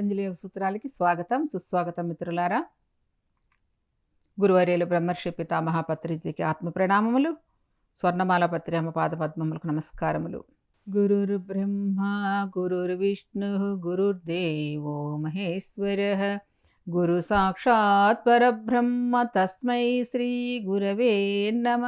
పతంజలి యోగ సూత్రాలకి స్వాగతం సుస్వాగతం మిత్రులారా. గురువర్యులు బ్రహ్మర్షి పితామహ పత్రిజీకి ఆత్మ ప్రణామములు స్వర్ణమాల పత్రి అమ్మ పాదపద్మములకు నమస్కారములు. గురుర్ బ్రహ్మ గురుర్ విష్ణు గురుర్దేవో మహేశ్వర. గురు సాక్షాత్ పరబ్రహ్మ తస్మై శ్రీ గురవే నమ.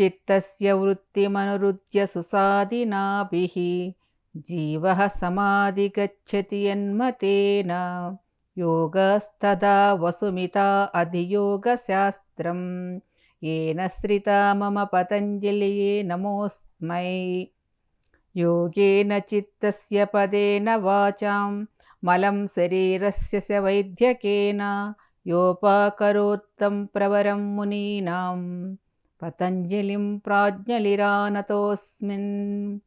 చిత్తస్య వృత్తిమనురుద్య సుసాదినాభిः జీవ సమాధిగచ్చతి యన్మతేన. యోగస్తదా వసుమిత అధియోగశాస్త్రం. ఏన శ్రితా మమ పతంజలియే నమోస్మై. యోగేన చిత్తస్య పదేన వాచాం. మలం శరీరస్య స వైద్యకేన. యోపాకరోత్తం ప్రవరం మునీనాం. పతంజలిం ప్రాజ్ఞలిరానతోస్మిన్.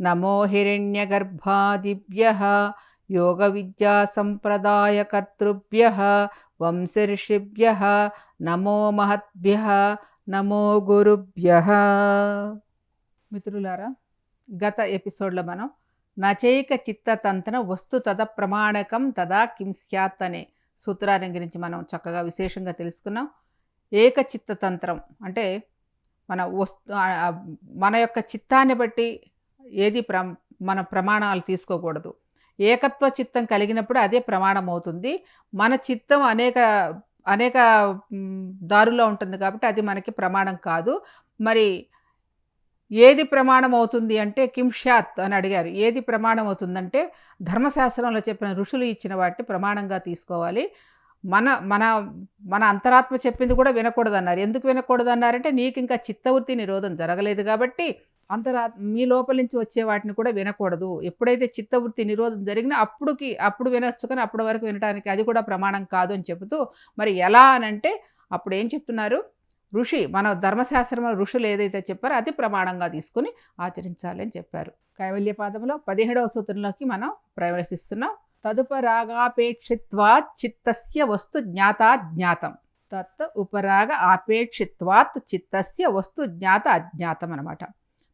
నమో హిరణ్యగర్భాదిభ్య యోగవిద్యాసంప్రదాయకర్తృభ్య వంశర్షిభ్య నమో మహద్భ్య నమో గురుభ్య. మిత్రులారా గత ఎపిసోడ్లో మనం నచైక చిత్తతంత్ర వస్తు తద ప్రమాణకం తదా కిం సత్ అనే సూత్రాన్ని గురించి మనం చక్కగా విశేషంగా తెలుసుకున్నాం. ఏకచిత్తతంత్రం అంటే మన వస్తు మన యొక్క చిత్తాన్ని బట్టి ఏది ప్ర మన ప్రమాణాలు తీసుకోకూడదు. ఏకత్వ చిత్తం కలిగినప్పుడు అదే ప్రమాణం అవుతుంది. మన చిత్తం అనేక అనేక దారుల్లో ఉంటుంది కాబట్టి అది మనకి ప్రమాణం కాదు. మరి ఏది ప్రమాణం అవుతుంది అంటే కింషాత్ అని అడిగారు. ఏది ప్రమాణం అవుతుందంటే ధర్మశాస్త్రంలో చెప్పిన ఋషులు ఇచ్చిన వాటిని ప్రమాణంగా తీసుకోవాలి. మన మన మన అంతరాత్మ చెప్పింది కూడా వినకూడదన్నారు. ఎందుకు వినకూడదన్నారంటే నీకు ఇంకా చిత్తవృత్తి నిరోధం జరగలేదు కాబట్టి అంతరా మీ లోపల నుంచి వచ్చే వాటిని కూడా వినకూడదు. ఎప్పుడైతే చిత్తవృత్తి నిరోధం జరిగినా అప్పుడుకి అప్పుడు వినొచ్చు కానీ అప్పటి వరకు వినడానికి అది కూడా ప్రమాణం కాదు అని చెబుతూ మరి ఎలా అని అంటే అప్పుడు ఏం చెప్తున్నారు? ఋషి మన ధర్మశాస్త్రంలో ఋషులు ఏదైతే చెప్పారో అది ప్రమాణంగా తీసుకుని ఆచరించాలి అని చెప్పారు. కైవల్య పాదంలో పదిహేడవ సూత్రంలోకి మనం ప్రవేశిస్తున్నాం. తదుపరాగాపేక్షిత్వాత్ చిత్తస్య వస్తు జ్ఞాతా జ్ఞాతం. తత్ ఉపరాగ ఆపేక్షిత్వాత్ చిత్తస్య వస్తు జ్ఞాత అజ్ఞాతం అనమాట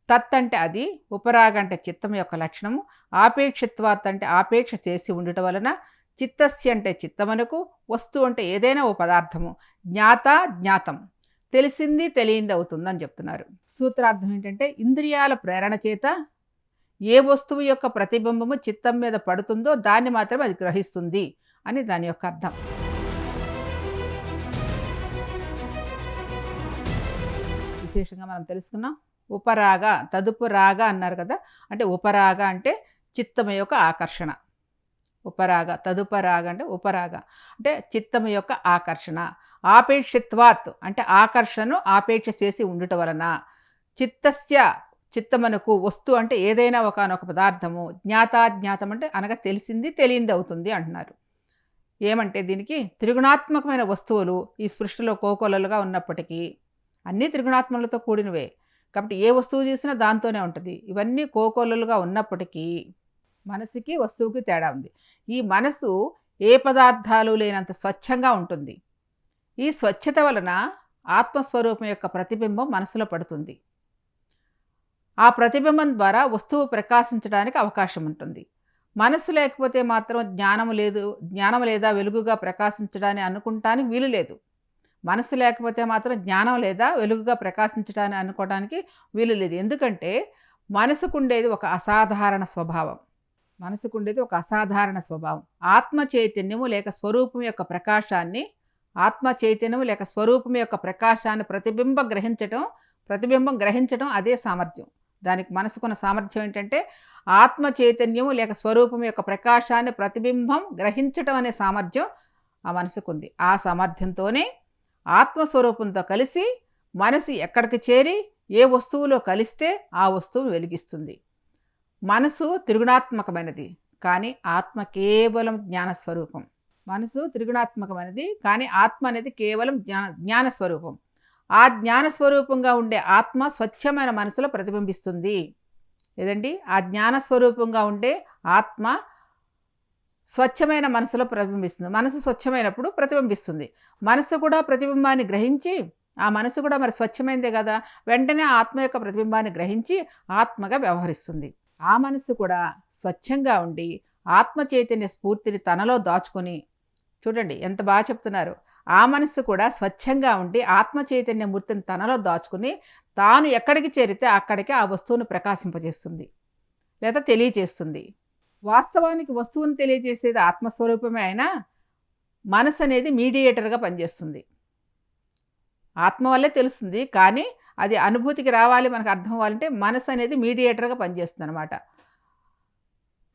తత్ అంటే అది ఉపరాగ అంటే చిత్తం యొక్క లక్షణము ఆపేక్షిత్వాత్ అంటే ఆపేక్ష చేసి ఉండటం వలన చిత్తస్య అంటే చిత్తమనకు వస్తువు అంటే ఏదైనా ఓ పదార్థము జ్ఞాత జ్ఞాతం. తెలిసింది తెలియంది అవుతుందని చెప్తున్నారు. సూత్రార్థం ఏంటంటే ఇంద్రియాల ప్రేరణ చేత ఏ వస్తువు యొక్క ప్రతిబింబము చిత్తం మీద పడుతుందో దాన్ని మాత్రమే అది గ్రహిస్తుంది అని దాని యొక్క అర్థం. విశేషంగా మనం తెలుసుకున్నాం ఉపరాగ తదుపు రాగ అన్నారు కదా? అంటే ఉపరాగ అంటే చిత్తమ యొక్క ఆకర్షణ. ఉపరాగ తదుపరాగ అంటే ఉపరాగ. అంటే చిత్తమ యొక్క ఆకర్షణ. ఆపేక్షిత్వాత్ అంటే ఆకర్షణను ఆపేక్ష చేసి ఉండుట వలన. చిత్తస్య చిత్తమనకు వస్తు అంటే ఏదైనా ఒకనొక పదార్థము. జ్ఞాతాజ్ఞాతం అంటే అనగా తెలిసింది తెలియంది అవుతుంది అంటున్నారు. ఏమంటే దీనికి? త్రిగుణాత్మకమైన వస్తువులు ఈ సృష్టిలో కోకొలలుగా ఉన్నప్పటికీ అన్నీ త్రిగుణాత్మలతో కూడినవే. కాబట్టి ఏ వస్తువు చేసినా దాంతోనే ఉంటుంది. ఇవన్నీ కోకొలలుగా ఉన్నప్పటికీ మనసుకి వస్తువుకి తేడా ఉంది. ఈ మనసు ఏ పదార్థాలు లేనంత స్వచ్ఛంగా ఉంటుంది. ఈ స్వచ్ఛత వలన ఆత్మస్వరూపం యొక్క ప్రతిబింబం మనసులో పడుతుంది. ఆ ప్రతిబింబం ద్వారా వస్తువు ప్రకాశించడానికి అవకాశం ఉంటుంది. మనసు లేకపోతే మాత్రం జ్ఞానం లేదు జ్ఞానం లేదా వెలుగుగా ప్రకాశించడాన్ని అనుకుంటానికి వీలు లేదు. మనసు లేకపోతే మాత్రం జ్ఞానం లేదా వెలుగుగా ప్రకాశించడాన్ని అనుకోవడానికి వీలు లేదు. ఎందుకంటే మనసుకుండేది ఒక అసాధారణ స్వభావం. మనసుకుండేది ఒక అసాధారణ స్వభావం. ఆత్మ చైతన్యము లేక స్వరూపం యొక్క ప్రకాశాన్ని ఆత్మ చైతన్యము లేక స్వరూపం యొక్క ప్రకాశాన్ని ప్రతిబింబ గ్రహించటం ప్రతిబింబం గ్రహించడం అదే సామర్థ్యం. దానికి మనసుకున్న సామర్థ్యం ఏంటంటే ఆత్మ చైతన్యము లేక స్వరూపం యొక్క ప్రకాశాన్ని ప్రతిబింబం గ్రహించటం అనే సామర్థ్యం ఆ మనసుకుంది. ఆ సామర్థ్యంతోనే ఆత్మస్వరూపంతో కలిసి మనసు ఎక్కడికి చేరి ఏ వస్తువులో కలిస్తే ఆ వస్తువును వెలిగిస్తుంది. మనసు త్రిగుణాత్మకమైనది కానీ ఆత్మ కేవలం జ్ఞానస్వరూపం. మనసు త్రిగుణాత్మకమైనది కానీ ఆత్మ అనేది కేవలం జ్ఞాన జ్ఞానస్వరూపం. ఆ జ్ఞానస్వరూపంగా ఉండే ఆత్మ స్వచ్ఛమైన మనసులో ప్రతిబింబిస్తుంది. లేదండి ఆ జ్ఞానస్వరూపంగా ఉండే ఆత్మ స్వచ్ఛమైన మనసులో ప్రతిబింబిస్తుంది. మనసు స్వచ్ఛమైనప్పుడు ప్రతిబింబిస్తుంది. మనసు కూడా ప్రతిబింబాన్ని గ్రహించి ఆ మనసు కూడా మరి స్వచ్ఛమైందే కదా? వెంటనే ఆత్మ యొక్క ప్రతిబింబాన్ని గ్రహించి ఆత్మగా వ్యవహరిస్తుంది. ఆ మనసు కూడా స్వచ్ఛంగా ఉండి ఆత్మ చైతన్య స్ఫూర్తిని తనలో దాచుకొని చూడండి ఎంత బాగా చెప్తున్నారు. ఆ మనస్సు కూడా స్వచ్ఛంగా ఉండి ఆత్మ చైతన్య మూర్తిని తనలో దాచుకుని తాను ఎక్కడికి చేరితే అక్కడికి ఆ వస్తువును ప్రకాశింపజేస్తుంది. లేదా తెలియజేస్తుంది. వాస్తవానికి వస్తువును తెలియజేసేది ఆత్మస్వరూపమే అయినా మనసు అనేది మీడియేటర్గా పనిచేస్తుంది. ఆత్మ వల్లే తెలుస్తుంది కానీ అది అనుభూతికి రావాలి మనకు అర్థం అవ్వాలంటే మనసు అనేది మీడియేటర్గా పనిచేస్తుంది అనమాట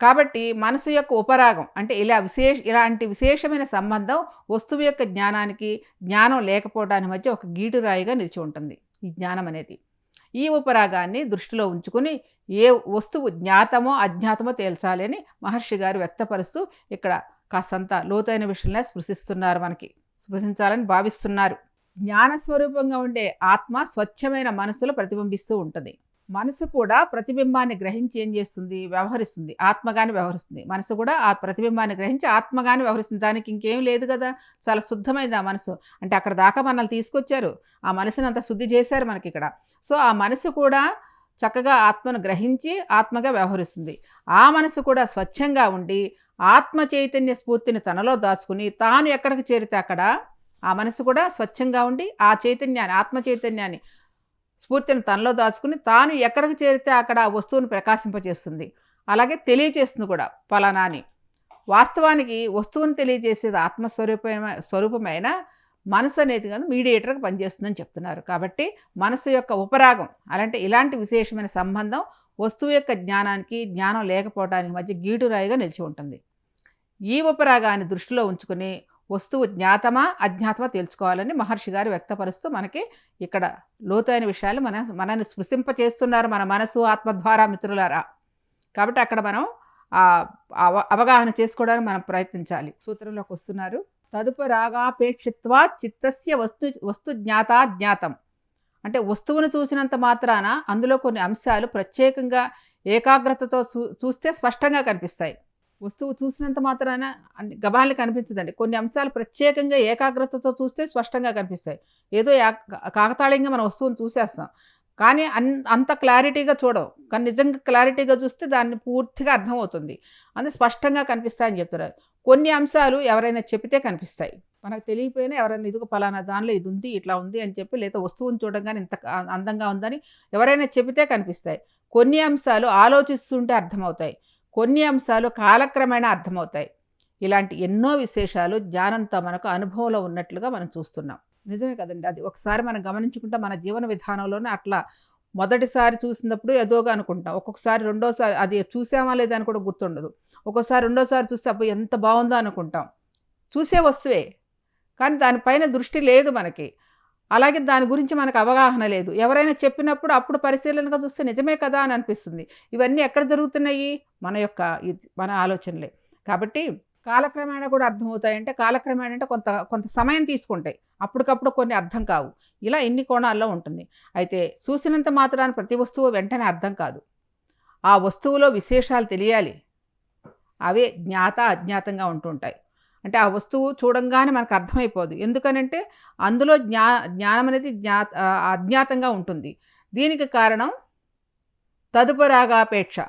కాబట్టి మనసు యొక్క ఉపరాగం అంటే ఇలా విశేష ఇలాంటి విశేషమైన సంబంధం వస్తువు యొక్క జ్ఞానానికి జ్ఞానం లేకపోవడానికి మధ్య ఒక గీటురాయిగా నిలిచి ఉంటుంది ఈ జ్ఞానం అనేది. ఈ ఉపరాగాన్ని దృష్టిలో ఉంచుకుని ఏ వస్తువు జ్ఞాతమో అజ్ఞాతమో తేల్చాలి అని మహర్షి గారు వ్యక్తపరుస్తూ ఇక్కడ కాస్తంత లోతైన విషయంలో స్పృశిస్తున్నారు మనకి. స్పృశించాలని భావిస్తున్నారు. జ్ఞానస్వరూపంగా ఉండే ఆత్మ స్వచ్ఛమైన మనసులో ప్రతిబింబిస్తూ ఉంటుంది. మనసు కూడా ప్రతిబింబాన్ని గ్రహించి ఏం చేస్తుంది? వ్యవహరిస్తుంది. ఆత్మగాని వ్యవహరిస్తుంది. మనసు కూడా ఆ ప్రతిబింబాన్ని గ్రహించి ఆత్మగాని వ్యవహరిస్తుంది. దానికి ఇంకేం లేదు కదా? చాలా శుద్ధమైంది ఆ మనసు. అంటే అక్కడ దాకా మనల్ని తీసుకొచ్చారు. ఆ మనసుని అంత శుద్ధి చేశారు మనకి ఇక్కడ సో ఆ మనసు కూడా చక్కగా ఆత్మను గ్రహించి ఆత్మగా వ్యవహరిస్తుంది. ఆ మనసు కూడా స్వచ్ఛంగా ఉండి ఆత్మ చైతన్య స్ఫూర్తిని తనలో దాచుకుని తాను ఎక్కడికి చేరితే అక్కడ ఆ మనసు కూడా స్వచ్ఛంగా ఉండి ఆ చైతన్యాన్ని ఆత్మ చైతన్యాన్ని స్ఫూర్తిని తనలో దాచుకుని తాను ఎక్కడికి చేరితే అక్కడ ఆ వస్తువును ప్రకాశింపచేస్తుంది అలాగే తెలియచేస్తుంది కూడా ఫలానా అని వాస్తవానికి వస్తువును తెలియజేసేది ఆత్మస్వరూపమైన స్వరూపమైన మనసు అనేది కానీ మీడియేటర్గా పనిచేస్తుందని చెప్తున్నారు. కాబట్టి మనసు యొక్క ఉపరాగం అలాంటి ఇలాంటి విశేషమైన సంబంధం వస్తువు యొక్క జ్ఞానానికి జ్ఞానం లేకపోవడానికి మధ్య గీటురాయిగా నిలిచి ఉంటుంది. ఈ ఉపరాగాన్ని దృష్టిలో ఉంచుకుని వస్తువు జ్ఞాతమా అజ్ఞాతమా తెలుసుకోవాలని మహర్షి గారు వ్యక్తపరుస్తూ మనకి ఇక్కడ లోతైన విషయాలు మన మనల్ని స్పృశింపచేస్తున్నారు మన మనసు ఆత్మ ద్వారా మిత్రులారా. కాబట్టి అక్కడ మనం అవగాహన చేసుకోవడానికి మనం ప్రయత్నించాలి. సూత్రంలోకి వస్తున్నారు. తదుపు రాగాపేక్షిత్వా చిత్తస్య వస్తు వస్తు జ్ఞాతా జ్ఞాతం. అంటే వస్తువును చూసినంత మాత్రాన అందులో కొన్ని అంశాలు ప్రత్యేకంగా ఏకాగ్రతతో చూస్తే స్పష్టంగా కనిపిస్తాయి. వస్తువు చూసినంత మాత్రాన గబాల్ని కనిపించదండి. కొన్ని అంశాలు ప్రత్యేకంగా ఏకాగ్రతతో చూస్తే స్పష్టంగా కనిపిస్తాయి. ఏదో కాకతాళీయంగా మన వస్తువుని చూసేస్తాం. కానీ అన్ అంత క్లారిటీగా చూడవు. కానీ నిజంగా క్లారిటీగా చూస్తే దాన్ని పూర్తిగా అర్థమవుతుంది. అందుకే స్పష్టంగా కనిపిస్తాయని చెప్తున్నారు. కొన్ని అంశాలు ఎవరైనా చెబితే కనిపిస్తాయి. మనకు తెలియపోయినా ఎవరైనా ఇదిగో పలానా దానిలో ఇది ఉంది ఇట్లా ఉంది అని చెప్పి లేదా వస్తువుని చూడగానే ఇంత అందంగా ఉందని ఎవరైనా చెబితే కనిపిస్తాయి. కొన్ని అంశాలు ఆలోచిస్తుంటే అర్థమవుతాయి. కొన్ని అంశాలు కాలక్రమేణా అర్థమవుతాయి. ఇలాంటి ఎన్నో విశేషాలు జ్ఞానంతో మనకు అనుభవంలో ఉన్నట్లుగా మనం చూస్తున్నాం. నిజమే కదండి. అది ఒకసారి మనం గమనించుకుంటే మన జీవన విధానంలోనే అట్లా మొదటిసారి చూసినప్పుడు ఏదోగా అనుకుంటాం ఒక్కొక్కసారి రెండోసారి అది చూసామా లేదా అని కూడా గుర్తుండదు. ఒక్కోసారి రెండోసారి చూస్తే అప్పుడు ఎంత బాగుందో అనుకుంటాం. చూసే వస్తువే. కానీ దానిపైన దృష్టి లేదు మనకి. అలాగే దాని గురించి మనకు అవగాహన లేదు. ఎవరైనా చెప్పినప్పుడు అప్పుడు పరిశీలనగా చూస్తే నిజమే కదా అని అనిపిస్తుంది. ఇవన్నీ ఎక్కడ జరుగుతున్నాయి? మన యొక్క మన ఆలోచనలే. కాబట్టి కాలక్రమేణా కూడా అర్థమవుతాయంటే కాలక్రమేణా అంటే కొంత కొంత సమయం తీసుకుంటాయి. అప్పటికప్పుడు కొన్ని అర్థం కావు. ఇలా ఎన్ని కోణాల్లో ఉంటుంది? అయితే చూసినంత మాత్రాన్ని ప్రతి వస్తువు వెంటనే అర్థం కాదు. ఆ వస్తువులో విశేషాలు తెలియాలి. అవే జ్ఞాత అజ్ఞాతంగా ఉంటుంటాయి. అంటే ఆ వస్తువు చూడంగానే మనకు అర్థమైపోదు. ఎందుకనంటే అందులో జ్ఞా జ్ఞానం అనేది జ్ఞా అజ్ఞాతంగా ఉంటుంది. దీనికి కారణం తదుపరాగాపేక్ష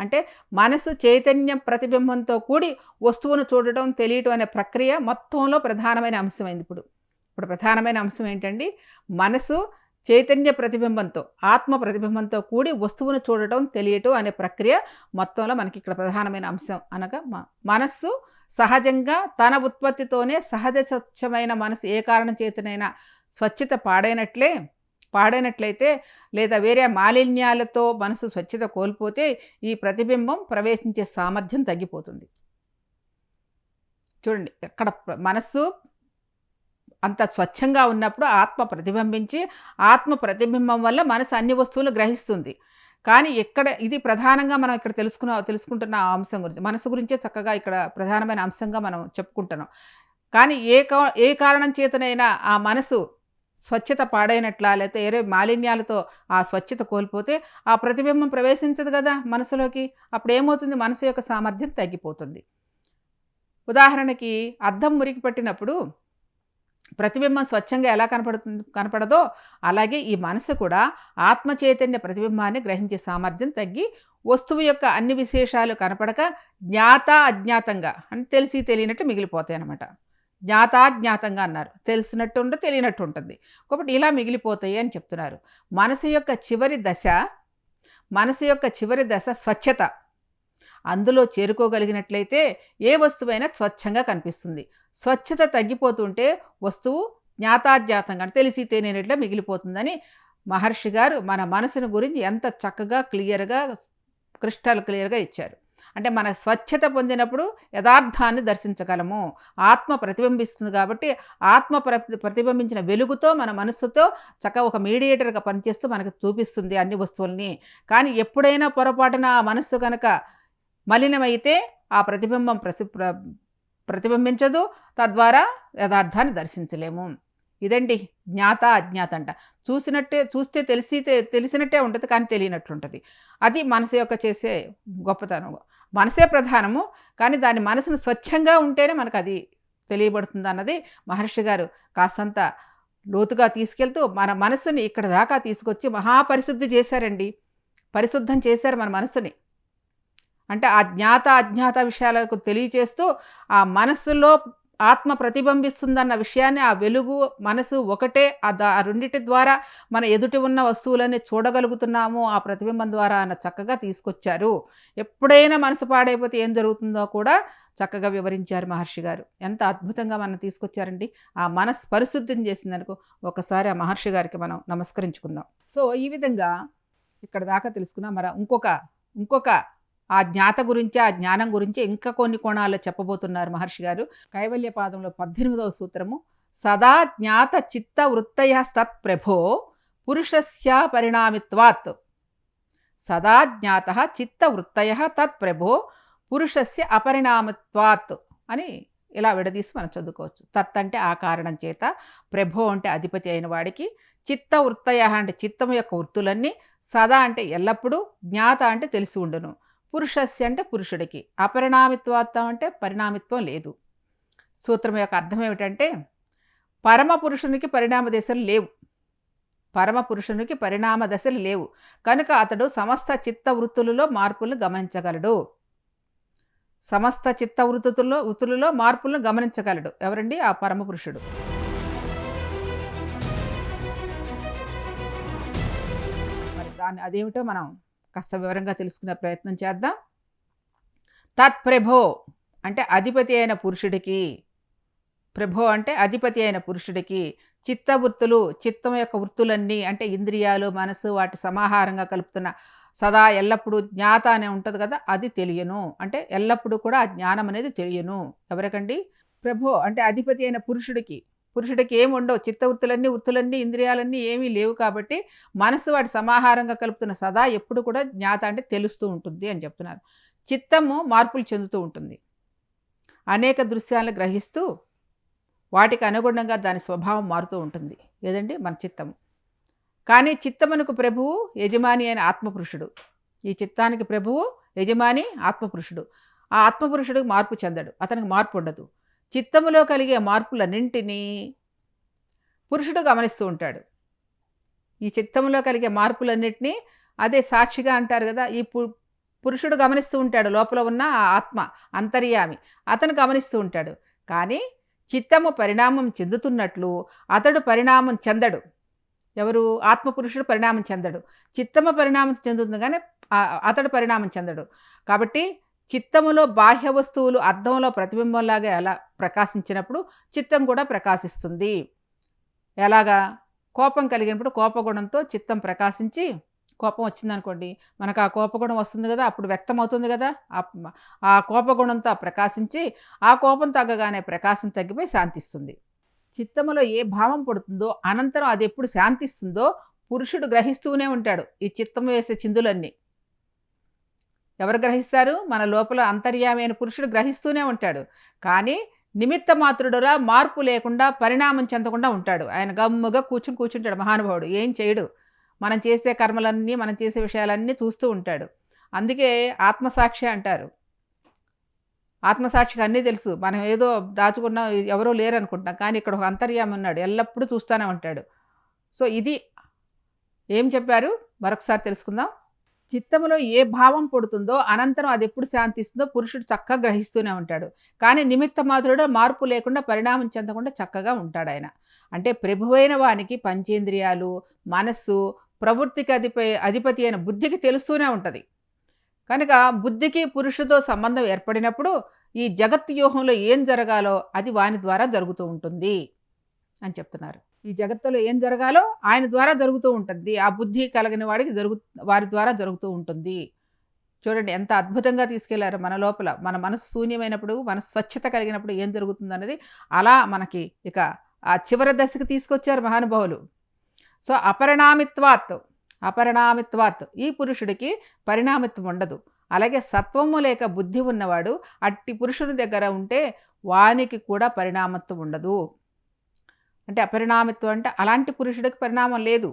అంటే మనసు చైతన్యం ప్రతిబింబంతో కూడి వస్తువును చూడటం తెలియటం అనే ప్రక్రియ మొత్తంలో ప్రధానమైన అంశమైంది ఇప్పుడు. ఇప్పుడు ప్రధానమైన అంశం ఏంటండి? మనసు చైతన్య ప్రతిబింబంతో ఆత్మ ప్రతిబింబంతో కూడి వస్తువును చూడటం తెలియటం అనే ప్రక్రియ మొత్తంలో మనకి ఇక్కడ ప్రధానమైన అంశం అనగా మనస్సు సహజంగా తన ఉత్పత్తితోనే సహజ స్వచ్ఛమైన మనసు ఏ కారణం చేతనైనా స్వచ్ఛత పాడైనట్లే పాడైనట్లయితే లేదా వేరే మాలిన్యాలతో మనసు స్వచ్ఛత కోల్పోతే ఈ ప్రతిబింబం ప్రవేశించే సామర్థ్యం తగ్గిపోతుంది. చూడండి ఎక్కడ మనస్సు అంత స్వచ్ఛంగా ఉన్నప్పుడు ఆత్మ ప్రతిబింబించి ఆత్మ ప్రతిబింబం వల్ల మనసు అన్ని వస్తువులు గ్రహిస్తుంది. కానీ ఎక్కడ ఇది ప్రధానంగా మనం ఇక్కడ తెలుసుకున్న తెలుసుకుంటున్న అంశం గురించి మనసు గురించే చక్కగా ఇక్కడ ప్రధానమైన అంశంగా మనం చెప్పుకుంటున్నాం. కానీ ఏ ఏ కారణం చేతనైనా ఆ మనసు స్వచ్ఛత పాడైనట్లా లేకపోతే ఏరే మాలిన్యాలతో ఆ స్వచ్ఛత కోల్పోతే ఆ ప్రతిబింబం ప్రవేశించదు కదా మనసులోకి. అప్పుడు ఏమవుతుంది మనసు యొక్క సామర్థ్యం తగ్గిపోతుంది. ఉదాహరణకి అద్దం మురికి పట్టినప్పుడు ప్రతిబింబం స్వచ్ఛంగా ఎలా కనపడుతుంది? కనపడదో అలాగే ఈ మనసు కూడా ఆత్మ చైతన్య ప్రతిబింబాన్ని గ్రహించే సామర్థ్యం తగ్గి వస్తువు యొక్క అన్ని విశేషాలు కనపడక జ్ఞాత అజ్ఞాతంగా అని తెలిసి తెలియనట్టు మిగిలిపోతాయి అన్నమాట జ్ఞాతాజ్ఞాతంగా అన్నారు. తెలిసినట్టు ఉంటే తెలియనట్టు ఉంటుంది కాబట్టి ఇలా మిగిలిపోతాయి అని చెప్తున్నారు. మనసు యొక్క చివరి దశ మనసు యొక్క చివరి దశ స్వచ్ఛత. అందులో చేరుకోగలిగినట్లయితే ఏ వస్తువైనా స్వచ్ఛంగా కనిపిస్తుంది. స్వచ్ఛత తగ్గిపోతుంటే వస్తువు జ్ఞాతాజ్ఞాతంగా తెలిసి తెలియనట్లే మిగిలిపోతుందని మహర్షి గారు మన మనసును గురించి ఎంత చక్కగా క్లియర్గా క్రిస్టల్ క్లియర్గా ఇచ్చారు. అంటే మన స్వచ్ఛత పొందినప్పుడు యథార్థాన్ని దర్శించగలము. ఆత్మ ప్రతిబింబిస్తుంది కాబట్టి ఆత్మ ప్ర ప్రతిబింబించిన వెలుగుతో మన మనస్సుతో చక్కగా ఒక మీడియేటర్గా పనిచేస్తూ మనకు చూపిస్తుంది అన్ని వస్తువుల్ని. కానీ ఎప్పుడైనా పొరపాటున ఆ మనస్సు కనుక మలినమైతే ఆ ప్రతిబింబం ప్రతి ప్ర ప్రతిబింబించదు. తద్వారా యథార్థాన్ని దర్శించలేము. ఇదండి జ్ఞాత అజ్ఞాత అంట చూసినట్టే చూస్తే తెలిసి తెలిసినట్టే ఉంటుంది కానీ తెలియనట్లుంటుంది అది మనసు యొక్క చేసే గొప్పతనం. మనసే ప్రధానము కానీ దాని మనసును స్వచ్ఛంగా ఉంటేనే మనకు అది తెలియబడుతుంది అన్నది మహర్షి గారు కాస్తంత లోతుగా తీసుకెళ్తూ మన మనసుని ఇక్కడ దాకా తీసుకొచ్చి మహాపరిశుద్ధి చేశారండి. పరిశుద్ధం చేశారు మన మనసుని. అంటే ఆ జ్ఞాత అజ్ఞాత విషయాలకు తెలియచేస్తూ ఆ మనస్సులో ఆత్మ ప్రతిబింబిస్తుందన్న విషయాన్ని ఆ వెలుగు మనసు ఒకటే. ఆ దా రెండిటి ద్వారా మన ఎదుటి ఉన్న వస్తువులని చూడగలుగుతున్నాము. ఆ ప్రతిబింబం ద్వారా అన్న చక్కగా తీసుకొచ్చారు. ఎప్పుడైనా మనసు పాడైపోతే ఏం జరుగుతుందో కూడా చక్కగా వివరించారు మహర్షి గారు. ఎంత అద్భుతంగా మనం తీసుకొచ్చారండి. ఆ మనసు పరిశుద్ధం చేసిందనుకో ఒకసారి ఆ మహర్షి గారికి మనం నమస్కరించుకుందాం. సో ఈ విధంగా ఇక్కడ దాకా తెలుసుకున్నాం. మరి ఇంకొక ఇంకొక ఆ జ్ఞాత గురించి ఆ జ్ఞానం గురించి ఇంకా కొన్ని కోణాల్లో చెప్పబోతున్నారు మహర్షి గారు. కైవల్య పాదంలో పద్దెనిమిదవ సూత్రము సదా జ్ఞాత చిత్త వృత్తయ సత్ప్రభో పురుషస్య పరిణామిత్వాత్. సదా జ్ఞాత చిత్త వృత్తయ తత్ప్రభో పురుషస్య అపరిణామిత్వాత్ అని ఇలా విడదీసి మనం చదువుకోవచ్చు. తత్ అంటే ఆ కారణం చేత ప్రభో అంటే అధిపతి అయిన వాడికి చిత్త వృత్తయ అంటే చిత్తం యొక్క వృత్తులన్నీ సదా అంటే ఎల్లప్పుడూ జ్ఞాత అంటే తెలిసి ఉండును. పురుషస్య అంటే పురుషుడికి. అపరిణామిత్వాత్వం అంటే పరిణామిత్వం లేదు. సూత్రం యొక్క అర్థం ఏమిటంటే పరమ పురుషునికి పరిణామ దశలు లేవు. పరమ పురుషునికి పరిణామ దశలు లేవు. కనుక అతడు సమస్త చిత్త వృత్తులలో మార్పులను గమనించగలడు. సమస్త చిత్త వృత్తుల్లో వృత్తులలో మార్పులను గమనించగలడు. ఎవరండి? ఆ పరమ పురుషుడు. మరి దాన్ని అదేమిటో మనం కాస్త వివరంగా తెలుసుకునే ప్రయత్నం చేద్దాం. తత్ప్రభో అంటే అధిపతి అయిన పురుషుడికి ప్రభో అంటే అధిపతి అయిన పురుషుడికి చిత్త వృత్తులు చిత్తం యొక్క వృత్తులన్నీ అంటే ఇంద్రియాలు మనసు వాటి సమాహారంగా కలుపుతున్న సదా ఎల్లప్పుడూ జ్ఞాత అనే ఉంటుంది కదా అది తెలియను. అంటే ఎల్లప్పుడూ కూడా ఆ జ్ఞానం అనేది తెలియను. ఎవరికండి? ప్రభో అంటే అధిపతి అయిన పురుషుడికి. పురుషుడికి ఏమి ఉండవు. చిత్తవృత్తులన్నీ వృత్తులన్నీ ఇంద్రియాలన్నీ ఏమీ లేవు కాబట్టి మనసు వాటి సమాహారంగా కలుపుతున్న సదా ఎప్పుడు కూడా జ్ఞాత అంటే తెలుస్తూ ఉంటుంది అని చెప్తున్నారు. చిత్తము మార్పులు చెందుతూ ఉంటుంది. అనేక దృశ్యాలను గ్రహిస్తూ వాటికి అనుగుణంగా దాని స్వభావం మారుతూ ఉంటుంది. ఏదండి? మన చిత్తము. కానీ చిత్తమునకు ప్రభువు యజమాని అయిన ఆత్మపురుషుడు. ఈ చిత్తానికి ప్రభువు యజమాని ఆత్మపురుషుడు. ఆ ఆత్మపురుషుడికి మార్పు చెందడు. అతనికి మార్పు ఉండదు. చిత్తములో కలిగే మార్పులన్నింటినీ పురుషుడు గమనిస్తూ ఉంటాడు. ఈ చిత్తంలో కలిగే మార్పులన్నింటినీ అదే సాక్షిగా అంటారు కదా ఈ పు పురుషుడు గమనిస్తూ ఉంటాడు లోపల ఉన్న ఆ ఆత్మ అంతర్యామి. అతను గమనిస్తూ ఉంటాడు. కానీ చిత్తము పరిణామం చెందుతున్నట్లు అతడు పరిణామం చెందడు. ఎవరు? ఆత్మపురుషుడు పరిణామం చెందడు. చిత్తము పరిణామం చెందుతుంది కానీ అతడు పరిణామం చెందడు. కాబట్టి చిత్తములో బాహ్య వస్తువులు అద్దంలో ప్రతిబింబంలాగా ఎలా ప్రకాశించినప్పుడు చిత్తం కూడా ప్రకాశిస్తుంది. ఎలాగా? కోపం కలిగినప్పుడు కోపగుణంతో చిత్తం ప్రకాశించి కోపం వచ్చిందనుకోండి మనకు ఆ కోపగుణం వస్తుంది కదా అప్పుడు వ్యక్తం అవుతుంది కదా ఆ కోపగుణంతో ప్రకాశించి ఆ కోపం తగ్గగానే ప్రకాశం తగ్గిపోయి శాంతిస్తుంది. చిత్తములో ఏ భావం పడుతుందో అనంతరం అది ఎప్పుడు శాంతిస్తుందో పురుషుడు గ్రహిస్తూనే ఉంటాడు ఈ చిత్తం వేసే చిందులన్నీ. ఎవరు గ్రహిస్తారు? మన లోపల అంతర్యామైన పురుషుడు గ్రహిస్తూనే ఉంటాడు. కానీ నిమిత్త మాత్రుడురా మార్పు లేకుండా పరిణామం చెందకుండా ఉంటాడు. ఆయన గమ్ముగా కూర్చుని కూర్చుంటాడు మహానుభావుడు. ఏం చేయడు. మనం చేసే కర్మలన్నీ మనం చేసే విషయాలన్నీ చూస్తూ ఉంటాడు. అందుకే ఆత్మసాక్షి అంటారు. ఆత్మసాక్షికి అన్నీ తెలుసు. మనం ఏదో దాచుకున్నా ఎవరో లేరు అనుకుంటున్నాం కానీ ఇక్కడ ఒక అంతర్యామి ఉన్నాడు. ఎల్లప్పుడూ చూస్తూనే ఉంటాడు. సో ఇది ఏం చెప్పారు? మరొకసారి తెలుసుకుందాం. చిత్తములో ఏ భావం పుడుతుందో అనంతరం అది ఎప్పుడు శాంతిస్తుందో పురుషుడు చక్కగా గ్రహిస్తూనే ఉంటాడు. కానీ నిమిత్త మాత్రుడు మార్పు లేకుండా పరిణామం చెందకుండా చక్కగా ఉంటాడు ఆయన. అంటే ప్రభువైన వానికి పంచేంద్రియాలు మనస్సు ప్రవృత్తికి అధిప అధిపతి అయిన బుద్ధికి తెలుస్తూనే ఉంటుంది. కనుక బుద్ధికి పురుషుతో సంబంధం ఏర్పడినప్పుడు ఈ జగత్ వ్యూహంలో ఏం జరగాలో అది వాని ద్వారా జరుగుతూ ఉంటుంది అని చెప్తున్నారు. ఈ జగత్తులో ఏం జరగాలో ఆయన ద్వారా జరుగుతూ ఉంటుంది. ఆ బుద్ధి కలగని వాడికి జరుగు వారి ద్వారా జరుగుతూ ఉంటుంది. చూడండి ఎంత అద్భుతంగా తీసుకెళ్ళారు మన లోపల. మన మనసు శూన్యమైనప్పుడు మన స్వచ్ఛత కలిగినప్పుడు ఏం జరుగుతుంది అన్నది అలా మనకి ఇక ఆ చివరి దశకు తీసుకొచ్చారు మహానుభావులు. సో అపరిణామిత్వాత్ అపరిణామిత్వాత్ ఈ పురుషుడికి పరిణామిత్వం ఉండదు. అలాగే సత్వము లేక బుద్ధి ఉన్నవాడు అట్టి పురుషుని దగ్గర ఉంటే వానికి కూడా పరిణామత్వం ఉండదు. అంటే అపరిణామిత్వం అంటే అలాంటి పురుషుడికి పరిణామం లేదు.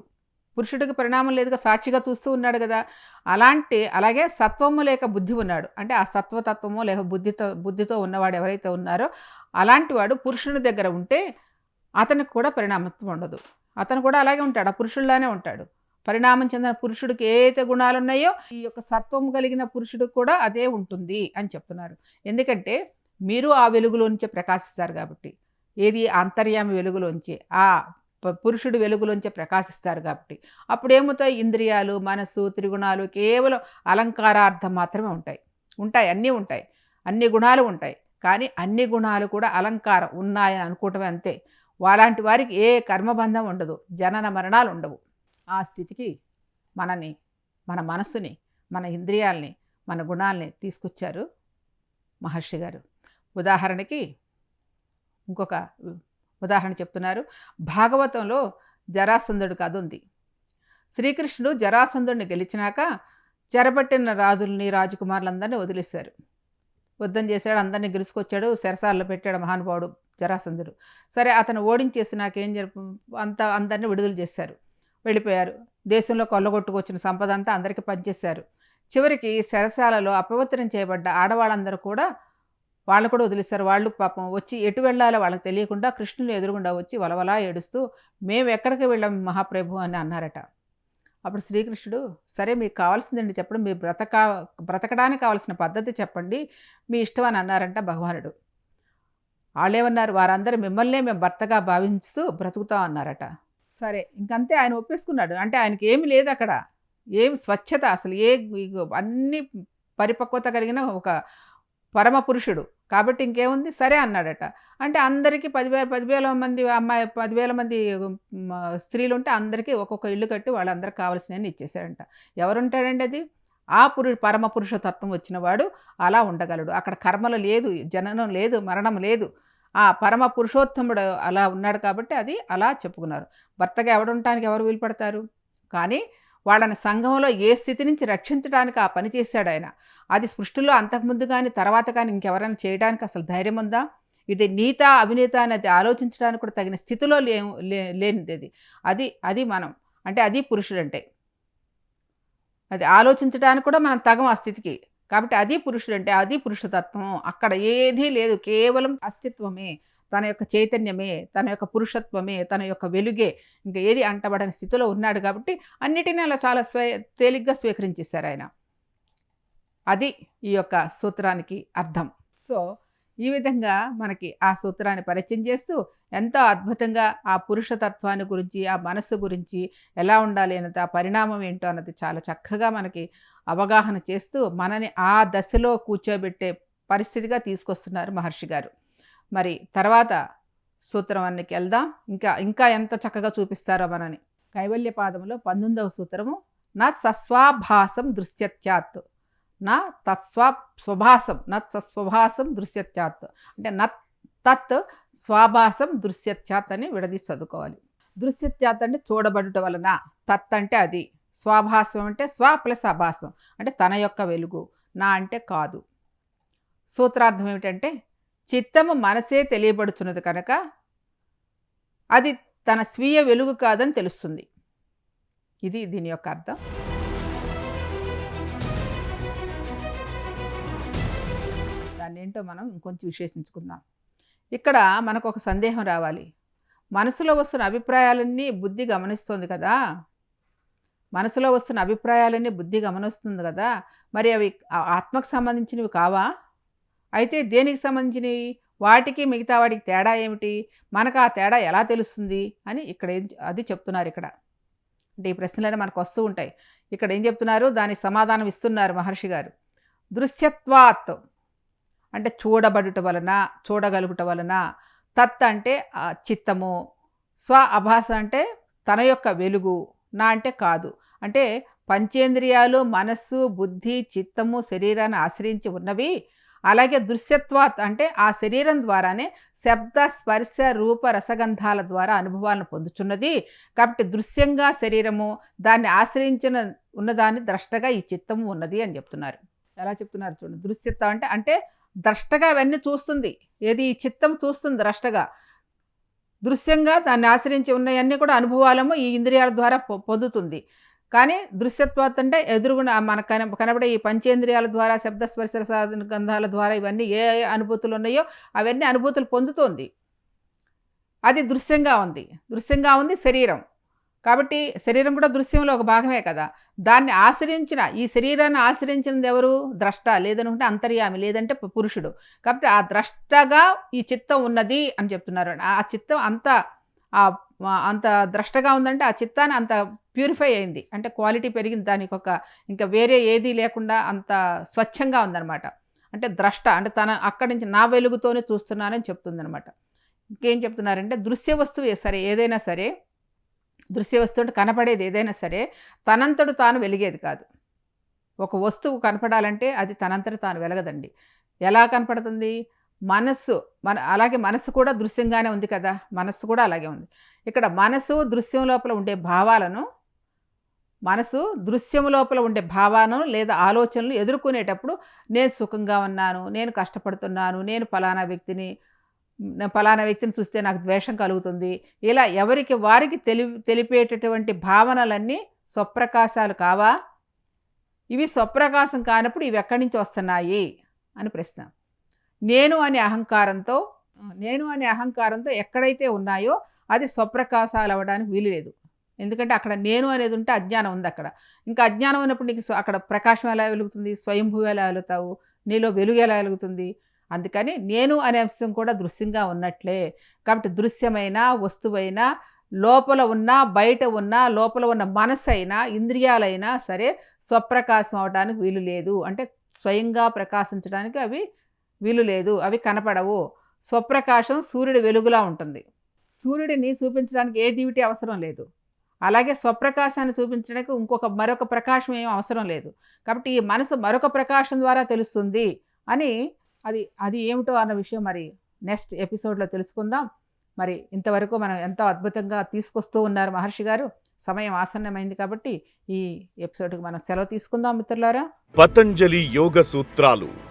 పురుషుడికి పరిణామం లేదుగా సాక్షిగా చూస్తూ ఉన్నాడు కదా. అలాంటి అలాగే సత్వము లేక బుద్ధి ఉన్నాడు. అంటే ఆ సత్వతత్వము లేక బుద్ధితో బుద్ధితో ఉన్నవాడు ఎవరైతే ఉన్నారో అలాంటి వాడు పురుషుని దగ్గర ఉంటే అతనికి కూడా పరిణామత్వం ఉండదు. అతను కూడా అలాగే ఉంటాడు. ఆ పురుషుల్లానే ఉంటాడు. పరిణామం చెందిన పురుషుడికి ఏదైతే గుణాలు ఉన్నాయో ఈ యొక్క సత్వం కలిగిన పురుషుడికి కూడా అదే ఉంటుంది అని చెప్తున్నారు. ఎందుకంటే మీరు ఆ వెలుగులోంచే ప్రకాశిస్తారు కాబట్టి. ఏది అంతర్యామి వెలుగులోంచి ఆ పురుషుడు వెలుగులోంచే ప్రకాశిస్తారు కాబట్టి. అప్పుడు ఏమవుతాయి ఇంద్రియాలు మనస్సు త్రిగుణాలు కేవలం అలంకారార్థం మాత్రమే ఉంటాయి. ఉంటాయి అన్నీ ఉంటాయి. అన్ని గుణాలు ఉంటాయి. కానీ అన్ని గుణాలు కూడా అలంకారం ఉన్నాయని అనుకోవటమే అంతే. అలాంటి వారికి ఏ కర్మబంధం ఉండదు. జనన మరణాలు ఉండవు. ఆ స్థితికి మనని మన మనస్సుని మన ఇంద్రియాల్ని మన గుణాల్ని తీసుకొచ్చారు మహర్షి గారు. ఉదాహరణకి ఇంకొక ఉదాహరణ చెప్తున్నారు. భాగవతంలో జరాసంధుడు కథ ఉంది. శ్రీకృష్ణుడు జరాసంధుడిని గెలిచినాక చెరబట్టిన రాజుల్ని రాజకుమారులందరినీ వదిలేశారు. యుద్ధం చేశాడు అందరినీ గెలుచుకొచ్చాడు శరసాల్లో పెట్టాడు మహానుభావుడు జరాసంధుడు. సరే అతను ఓడించేసి నాకేం జరుపు అంత అందరినీ విడుదల చేశారు. వెళ్ళిపోయారు. దేశంలో కొల్లగొట్టుకొచ్చిన సంపద అంతా అందరికీ పనిచేశారు. చివరికి శరసాలలో అపవిత్రం చేయబడ్డ ఆడవాళ్ళందరూ కూడా వాళ్ళు కూడా వదిలేస్తారు. వాళ్ళు పాపం వచ్చి ఎటు వెళ్ళాలో వాళ్ళకి తెలియకుండా కృష్ణుని ఎదురుగుండా వచ్చి వలవలా ఏడుస్తూ మేము ఎక్కడికి వెళ్ళాం మహాప్రభు? అని అన్నారట. అప్పుడు శ్రీకృష్ణుడు సరే మీకు కావాల్సిందండి చెప్పడం మీ బ్రతక బ్రతకడానికి కావాల్సిన పద్ధతి చెప్పండి మీ ఇష్టం అని అన్నారంట భగవానుడు. వాళ్ళేమన్నారు వారందరూ మిమ్మల్నే మేము భర్తగా భావిస్తూ బ్రతుకుతాం అన్నారట. సరే ఇంకంతే ఆయన ఒప్పేసుకున్నాడు. అంటే ఆయనకి ఏమి లేదు అక్కడ. ఏం స్వచ్ఛత అసలు ఏ అన్ని పరిపక్వత కలిగిన ఒక పరమ పురుషుడు కాబట్టి ఇంకేముంది? సరే అన్నాడట. అంటే అందరికీ పదివేల పదివేల మంది అమ్మాయి పదివేల మంది స్త్రీలు ఉంటే అందరికీ ఒక్కొక్క ఇల్లు కట్టి వాళ్ళందరికి కావాల్సినవి ఇచ్చేసాడంట ఎవరుంటాడండి అది? ఆ పురు పరమ పురుష తత్వం వచ్చినవాడు అలా ఉండగలడు. అక్కడ కర్మలు లేదు జననం లేదు మరణం లేదు. ఆ పరమ పురుషోత్తముడు అలా ఉన్నాడు కాబట్టి అది అలా చెప్పుకున్నారు. భర్తగా ఎవడుంటానికి ఎవరు వీలుపడతారు? కానీ వాళ్ళని సంఘంలో ఏ స్థితి నుంచి రక్షించడానికి ఆ పని చేశాడు ఆయన? అది సృష్టిలో అంతకుముందు కానీ తర్వాత కానీ ఇంకెవరైనా చేయడానికి అసలు ధైర్యం ఉందా? ఇది నీత అవినీత అనేది ఆలోచించడానికి కూడా తగిన స్థితిలో లే లేనిది అది. అది అది మనం. అంటే అది పురుషుడు అంటే అది ఆలోచించడానికి కూడా మనం తగం ఆ స్థితికి. కాబట్టి అది పురుషుడు అంటే అది పురుషతత్వం. అక్కడ ఏదీ లేదు. కేవలం అస్తిత్వమే. తన యొక్క చైతన్యమే తన యొక్క పురుషత్వమే తన యొక్క వెలుగే ఇంకా ఏది అంటబడని స్థితిలో ఉన్నాడు కాబట్టి అన్నిటినీ అలా చాలా స్వే తేలిగ్గా స్వీకరించేశారు ఆయన. అది ఈ యొక్క సూత్రానికి అర్థం. సో ఈ విధంగా మనకి ఆ సూత్రాన్ని పరిచయం చేస్తూ ఎంతో అద్భుతంగా ఆ పురుషతత్వాన్ని గురించి ఆ మనస్సు గురించి ఎలా ఉండాలి అన్నది ఆ పరిణామం ఏంటో అన్నది చాలా చక్కగా మనకి అవగాహన చేస్తూ మనని ఆ దశలో కూర్చోబెట్టే పరిస్థితిగా తీసుకొస్తున్నారు మహర్షి గారు. మరి తర్వాత సూత్రం అన్నికి వెళ్దాం. ఇంకా ఇంకా ఎంత చక్కగా చూపిస్తారో మనని. కైవల్య పాదంలో పంతొమ్మిదవ సూత్రము. నా సస్వాభాసం దృశ్యత్యాత్. నా తత్స్వ స్వభాసం నత్ సస్వభాసం దృశ్యత్యాత్. అంటే నత్ తత్ స్వాభాసం దృశ్యత్యాత్ అని విడదీ చదువుకోవాలి. దృశ్యత్యాత్ అంటే చూడబడుట వలన. తత్ అంటే అది. స్వాభాసం అంటే స్వ ప్లస్ అభాసం. అంటే తన యొక్క వెలుగు. నా అంటే కాదు. సూత్రార్థం ఏమిటంటే చిత్తము మనసే తెలియబడుచున్నది కనుక అది తన స్వీయ వెలుగు కాదని తెలుస్తుంది. ఇది దీని యొక్క అర్థం. దాన్ని ఏంటో మనం ఇంకొంచెం విశ్లేషించుకుందాం. ఇక్కడ మనకు ఒక సందేహం రావాలి. మనసులో వస్తున్న అభిప్రాయాలన్నీ బుద్ధి గమనిస్తోంది కదా? మనసులో వస్తున్న అభిప్రాయాలన్నీ బుద్ధి గమనిస్తుంది కదా? మరి అవి ఆత్మకు సంబంధించినవి కావా? అయితే దేనికి సంబంధించినవి? వాటికి మిగతా వాటికి తేడా ఏమిటి? మనకు ఆ తేడా ఎలా తెలుస్తుంది? అని ఇక్కడ ఏం అది చెప్తున్నారు ఇక్కడ. అంటే ఈ ప్రశ్నలన్నీ మనకు వస్తూ ఉంటాయి. ఇక్కడ ఏం చెప్తున్నారు? దానికి సమాధానం ఇస్తున్నారు మహర్షి గారు. దృశ్యత్వాత్ అంటే చూడబడుట వలన చూడగలుగుట వలన తత్ అంటే చిత్తము. స్వ అభాస అంటే తన యొక్క వెలుగు నా అంటే కాదు. అంటే పంచేంద్రియాలు మనస్సు బుద్ధి చిత్తము శరీరాన్ని ఆశ్రయించి ఉన్నవి అలాగే దృశ్యత్వాత్ అంటే ఆ శరీరం ద్వారానే శబ్ద స్పర్శ రూప రసగంధాల ద్వారా అనుభవాలను పొందుచున్నది. కాబట్టి దృశ్యంగా శరీరము దాన్ని ఆశ్రయించిన ఉన్నదాన్ని ద్రష్టగా ఈ చిత్తము ఉన్నది అని చెప్తున్నారు. ఎలా చెప్తున్నారు చూడండి. దృశ్యత్వం అంటే అంటే ద్రష్టగా అవన్నీ చూస్తుంది. ఏది ఈ చిత్తం చూస్తుంది ద్రష్టగా. దృశ్యంగా దాన్ని ఆశ్రయించి ఉన్నవన్నీ కూడా అనుభవాలము ఈ ఇంద్రియాల ద్వారా పొ- పొందుతుంది. కానీ దృశ్యత్వాత్ అంటే ఎదురుగున మన కన కనబడే ఈ పంచేంద్రియాల ద్వారా శబ్ద స్పర్శ సాధన గంధాల ద్వారా ఇవన్నీ ఏ ఏ అనుభూతులు ఉన్నాయో అవన్నీ అనుభూతులు పొందుతోంది. అది దృశ్యంగా ఉంది. దృశ్యంగా ఉంది శరీరం. కాబట్టి శరీరం కూడా దృశ్యంలో ఒక భాగమే కదా. దాన్ని ఆశ్రయించిన ఈ శరీరాన్ని ఆశ్రయించినది ఎవరు? ద్రష్ట. లేదనుకుంటే అంతర్యామి లేదంటే పురుషుడు. కాబట్టి ఆ ద్రష్టగా ఈ చిత్తం ఉన్నది అని చెప్తున్నారు. ఆ చిత్తం అంత ఆ అంత ద్రష్టగా ఉందంటే ఆ చిత్తాన్ని అంత ప్యూరిఫై అయింది. అంటే క్వాలిటీ పెరిగింది. దానికి ఒక ఇంకా వేరే ఏదీ లేకుండా అంత స్వచ్ఛంగా ఉందన్నమాట. అంటే ద్రష్ట అంటే తన అక్కడి నుంచి నా వెలుగుతోనే చూస్తున్నానని చెప్తుందనమాట ఇంకేం చెప్తున్నారంటే దృశ్య వస్తువు సరే ఏదైనా సరే దృశ్య వస్తువు అంటే కనపడేది ఏదైనా సరే తనంతడు తాను వెలిగేది కాదు. ఒక వస్తువు కనపడాలంటే అది తనంతట తాను వెలగదండి. ఎలా కనపడుతుంది? మనస్సు మన అలాగే మనస్సు కూడా దృశ్యంగానే ఉంది కదా? మనస్సు కూడా అలాగే ఉంది. ఇక్కడ మనసు దృశ్యం లోపల ఉండే భావాలను మనసు దృశ్యం లోపల ఉండే భావాలను లేదా ఆలోచనలు ఎదుర్కొనేటప్పుడు నేను సుఖంగా ఉన్నాను నేను కష్టపడుతున్నాను నేను ఫలానా వ్యక్తిని ఫలానా వ్యక్తిని చూస్తే నాకు ద్వేషం కలుగుతుంది. ఇలా ఎవరికి వారికి తెలి తెలిపేటటువంటి భావనలన్నీ స్వప్రకాశాలు కావా? ఇవి స్వప్రకాశం కానప్పుడు ఇవి ఎక్కడి నుంచి వస్తున్నాయి? అని ప్రశ్న. నేను అనే అహంకారంతో నేను అనే అహంకారంతో ఎక్కడైతే ఉన్నాయో అది స్వప్రకాశాలు అవ్వడానికి వీలు లేదు. ఎందుకంటే అక్కడ నేను అనేది ఉంటే అజ్ఞానం ఉంది అక్కడ. ఇంకా అజ్ఞానం ఉన్నప్పుడు నీకు అక్కడ ప్రకాశం ఎలా వెలుగుతుంది స్వయంభూ ఎలా వెలుగుతావు నీలో వెలుగు ఎలా వెలుగుతుంది? అందుకని నేను అనే అంశం కూడా దృశ్యంగా ఉన్నట్లే. కాబట్టి దృశ్యమైన వస్తువైనా లోపల ఉన్న బయట ఉన్న లోపల ఉన్న మనసు అయినా ఇంద్రియాలైనా సరే స్వప్రకాశం అవడానికి వీలు లేదు. అంటే స్వయంగా ప్రకాశించడానికి అవి వీలు లేదు అవి కనపడవు. స్వప్రకాశం సూర్యుడి వెలుగులా ఉంటుంది. సూర్యుడిని చూపించడానికి ఏ దీవిటి అవసరం లేదు. అలాగే స్వప్రకాశాన్ని చూపించడానికి ఇంకొక మరొక ప్రకాశం ఏం అవసరం లేదు. కాబట్టి ఈ మనసు మరొక ప్రకాశం ద్వారా తెలుస్తుంది అని అది అది ఏమిటో అన్న విషయం మరి నెక్స్ట్ ఎపిసోడ్లో తెలుసుకుందాం. మరి ఇంతవరకు మనం ఎంతో అద్భుతంగా తీసుకొస్తూ ఉన్నారు మహర్షి గారు. సమయం ఆసన్నమైంది కాబట్టి ఈ ఎపిసోడ్కి మనం సెలవు తీసుకుందాం మిత్రులారా. పతంజలి యోగ సూత్రాలు.